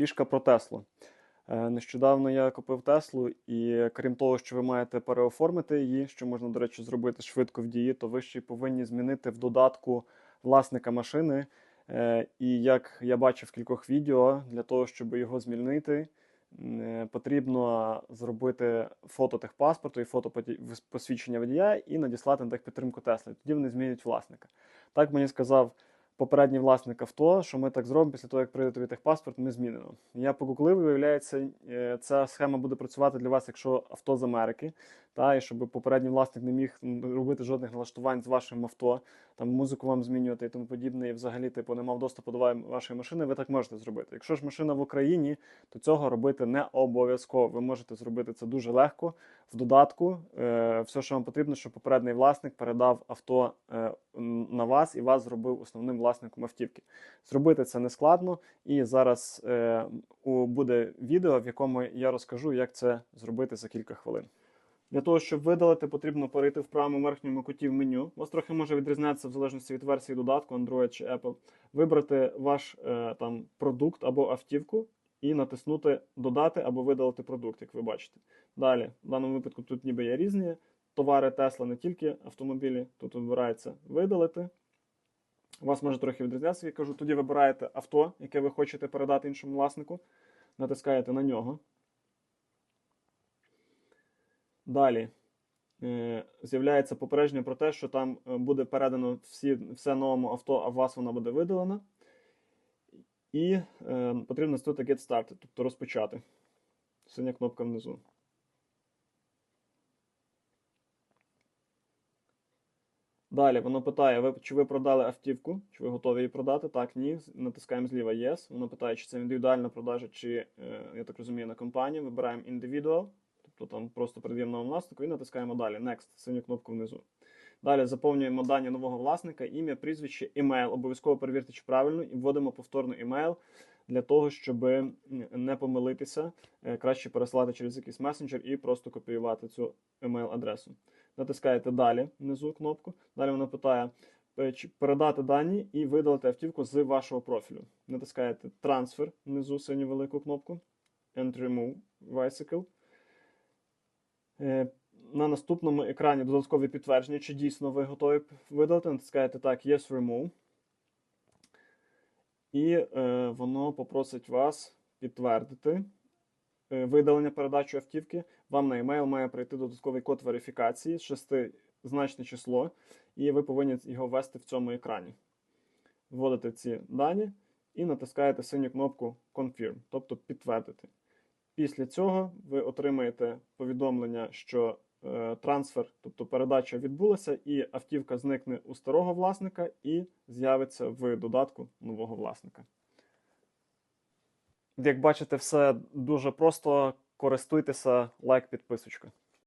Фішка про Теслу. Е, Нещодавно я купив Теслу, і крім того, що ви маєте переоформити її, що можна, до речі, зробити швидко в дії, то ви ще й повинні змінити в додатку власника машини. Е, І як я бачив в кількох відео, для того, щоб його змінити, е, потрібно зробити фото техпаспорту і фото посвідчення водія і надіслати на техпідтримку Тесли. Тоді вони змінюють власника. Так мені сказав попередній власник авто, що ми так зробимо після того, як прийде тобі техпаспорт, ми змінимо. Я погуглив, виявляється, е, ця схема буде працювати для вас, якщо авто з Америки, та і щоб попередній власник не міг робити жодних налаштувань з вашим авто, там музику вам змінювати і тому подібне, і взагалі типу не мав доступу до вашої машини, ви так можете зробити. Якщо ж машина в Україні, то цього робити не обов'язково. Ви можете зробити це дуже легко. В додатку е, все, що вам потрібно, щоб попередній власник передав авто е, на вас і вас зробив основним власником автівки. Зробити це не складно, і зараз е, буде відео, в якому я розкажу, як це зробити за кілька хвилин. Для того, щоб видалити, потрібно перейти в правому верхньому куті в меню. У вас трохи може відрізнятися в залежності від версії додатку Android чи Apple. Вибрати ваш е, там продукт або автівку і натиснути Додати або видалити продукт, як ви бачите. Далі, в даному випадку тут ніби є різні товари Tesla, не тільки автомобілі. Тут вибирається видалити. У вас може трохи відрізнятися, я кажу. Тоді вибираєте авто, яке ви хочете передати іншому власнику, натискаєте на нього. Далі е, з'являється попередження про те, що там е, буде передано всі, все новому авто, а у вас вона буде видалена. І е, потрібно стати Get Started, тобто розпочати. Синя кнопка внизу. Далі воно питає, ви, чи ви продали автівку, чи ви готові її продати? Так, ні. Натискаємо зліва Yes. Воно питає, чи це індивідуальна продажа, чи, е, я так розумію, на компанію. Вибираємо Individual, тобто там просто передаємо новому власнику і натискаємо далі. Next, синю кнопку внизу. Далі заповнюємо дані нового власника, ім'я, прізвище, імейл. Обов'язково перевірте, чи правильно, і вводимо повторно імейл для того, щоб не помилитися. Е, Краще пересилати через якийсь месенджер і просто копіювати цю емейл-адресу. Натискаєте далі внизу кнопку. Далі воно питає е, передати дані і видалити автівку з вашого профілю. Натискаєте трансфер внизу синю велику кнопку. And remove bicycle. Е, На наступному екрані додаткові підтвердження, чи дійсно ви готові видалити. Натискаєте так Yes Remove. І е, воно попросить вас підтвердити видалення передачі автівки. Вам на емейл має прийти додатковий код верифікації, шестизначне число, і ви повинні його ввести в цьому екрані. Вводите ці дані і натискаєте синю кнопку Confirm, тобто підтвердити. Після цього ви отримаєте повідомлення, що е, трансфер, тобто передача відбулася, і автівка зникне у старого власника і з'явиться в додатку нового власника. Як бачите, все дуже просто. Користуйтеся, лайк, підписочка.